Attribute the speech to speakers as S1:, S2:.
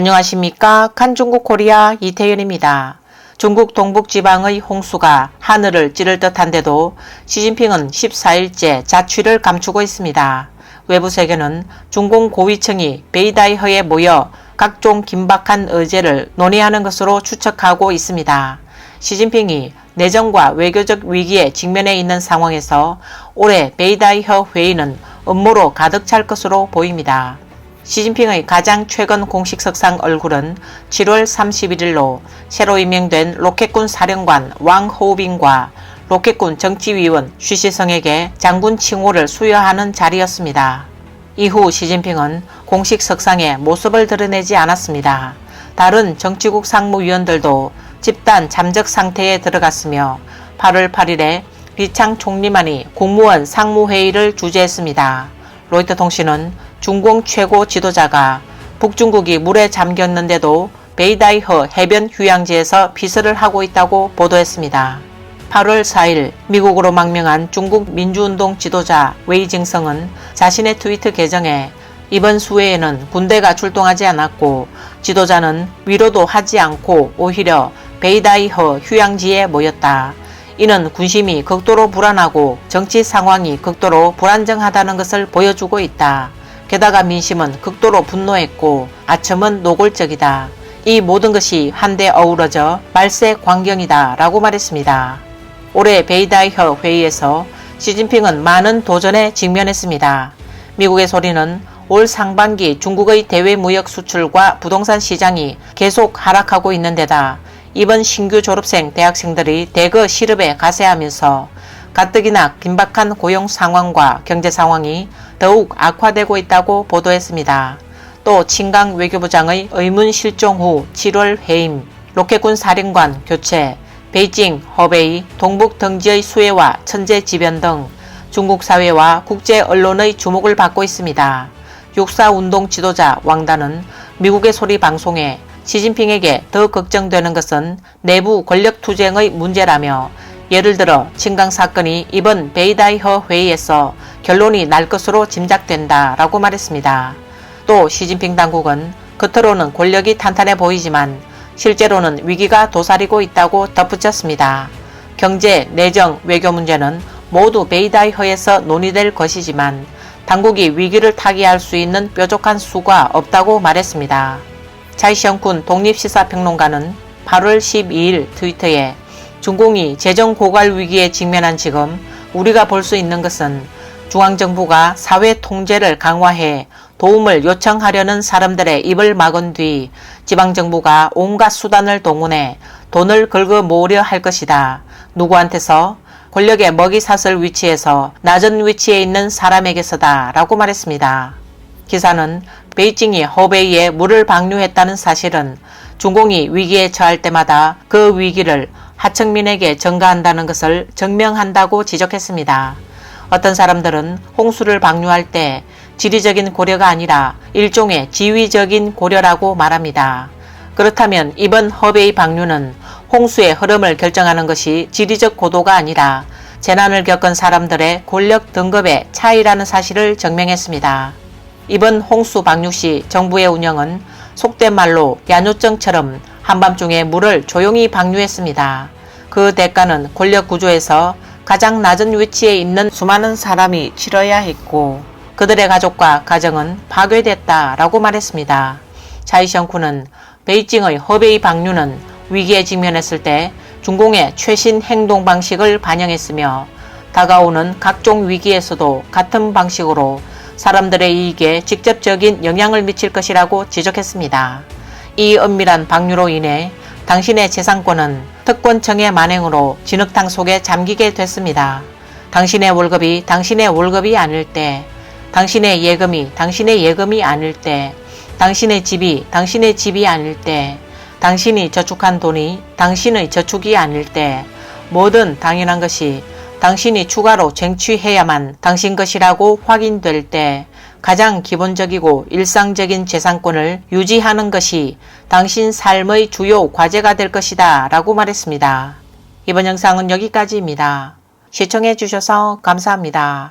S1: 안녕하십니까. 칸중국 코리아 이태윤입니다. 중국 동북지방의 홍수가 하늘을 찌를 듯한데도 시진핑은 14일째 자취를 감추고 있습니다. 외부 세계는 중공 고위층이 베이다이허에 모여 각종 긴박한 의제를 논의하는 것으로 추측하고 있습니다. 시진핑이 내정과 외교적 위기에 직면해 있는 상황에서 올해 베이다이허 회의는 음모로 가득 찰 것으로 보입니다. 시진핑의 가장 최근 공식 석상 얼굴은 7월 31일로 새로 임명된 로켓군 사령관 왕호빈과 로켓군 정치위원 쉬시성에게 장군 칭호를 수여하는 자리였습니다. 이후 시진핑은 공식 석상에 모습을 드러내지 않았습니다. 다른 정치국 상무위원들도 집단 잠적 상태에 들어갔으며 8월 8일에 비창 총리만이 국무원 상무회의를 주재했습니다. 로이터 통신은 중공 최고 지도자가 북중국이 물에 잠겼는데도 베이다이허 해변 휴양지에서 피서를 하고 있다고 보도했습니다. 8월 4일 미국으로 망명한 중국 민주운동 지도자 웨이징성은 자신의 트위터 계정에 이번 수회에는 군대가 출동하지 않았고 지도자는 위로도 하지 않고 오히려 베이다이허 휴양지에 모였다. 이는 군심이 극도로 불안하고 정치 상황이 극도로 불안정하다는 것을 보여주고 있다. 게다가 민심은 극도로 분노했고 아첨은 노골적이다. 이 모든 것이 한데 어우러져 말세 광경이다 라고 말했습니다. 올해 베이다이허 회의에서 시진핑은 많은 도전에 직면했습니다. 미국의 소리는 올 상반기 중국의 대외 무역 수출과 부동산 시장이 계속 하락하고 있는 데다 이번 신규 졸업생 대학생들이 대거 실업에 가세하면서 가뜩이나 긴박한 고용 상황과 경제 상황이 더욱 악화되고 있다고 보도했습니다. 또 친강 외교부장의 의문 실종 후 7월 해임, 로켓군 사령관 교체, 베이징, 허베이, 동북 등지의 수해와 천재지변 등 중국 사회와 국제 언론의 주목을 받고 있습니다. 육사 운동 지도자 왕단은 미국의 소리 방송에 시진핑에게 더 걱정되는 것은 내부 권력 투쟁의 문제라며 예를 들어 친강 사건이 이번 베이다이허 회의에서 결론이 날 것으로 짐작된다 라고 말했습니다. 또 시진핑 당국은 겉으로는 권력이 탄탄해 보이지만 실제로는 위기가 도사리고 있다고 덧붙였습니다. 경제, 내정, 외교 문제는 모두 베이다이허에서 논의될 것이지만 당국이 위기를 타개할 수 있는 뾰족한 수가 없다고 말했습니다. 차이시영군 독립시사평론가는 8월 12일 트위터에 중공이 재정 고갈 위기에 직면한 지금 우리가 볼 수 있는 것은 중앙정부가 사회 통제를 강화해 도움을 요청하려는 사람들의 입을 막은 뒤 지방정부가 온갖 수단을 동원해 돈을 긁어 모으려 할 것이다. 누구한테서 권력의 먹이 사슬 위치에서 낮은 위치에 있는 사람에게서다 라고 말했습니다. 기사는 베이징이 허베이에 물을 방류했다는 사실은 중공이 위기에 처할 때마다 그 위기를 하청민에게 전가한다는 것을 증명한다고 지적했습니다. 어떤 사람들은 홍수를 방류할 때 지리적인 고려가 아니라 일종의 지위적인 고려라고 말합니다. 그렇다면 이번 허베이 방류는 홍수의 흐름을 결정하는 것이 지리적 고도가 아니라 재난을 겪은 사람들의 권력 등급의 차이라는 사실을 증명했습니다. 이번 홍수 방류 시 정부의 운영은 속된 말로 야뇨증처럼 한밤중에 물을 조용히 방류했습니다. 그 대가는 권력 구조에서 가장 낮은 위치에 있는 수많은 사람이 치러야 했고 그들의 가족과 가정은 파괴됐다라고 말했습니다. 차이션쿠는 베이징의 허베이 방류는 위기에 직면했을 때 중공의 최신 행동 방식을 반영했으며 다가오는 각종 위기에서도 같은 방식으로 사람들의 이익에 직접적인 영향을 미칠 것이라고 지적했습니다. 이 은밀한 방류로 인해 당신의 재산권은 특권청의 만행으로 진흙탕 속에 잠기게 됐습니다. 당신의 월급이 당신의 월급이 아닐 때, 당신의 예금이 당신의 예금이 아닐 때, 당신의 집이 당신의 집이 아닐 때, 당신이 저축한 돈이 당신의 저축이 아닐 때, 모든 당연한 것이 당신이 추가로 쟁취해야만 당신 것이라고 확인될 때 가장 기본적이고 일상적인 재산권을 유지하는 것이 당신 삶의 주요 과제가 될 것이다 라고 말했습니다. 이번 영상은 여기까지입니다. 시청해 주셔서 감사합니다.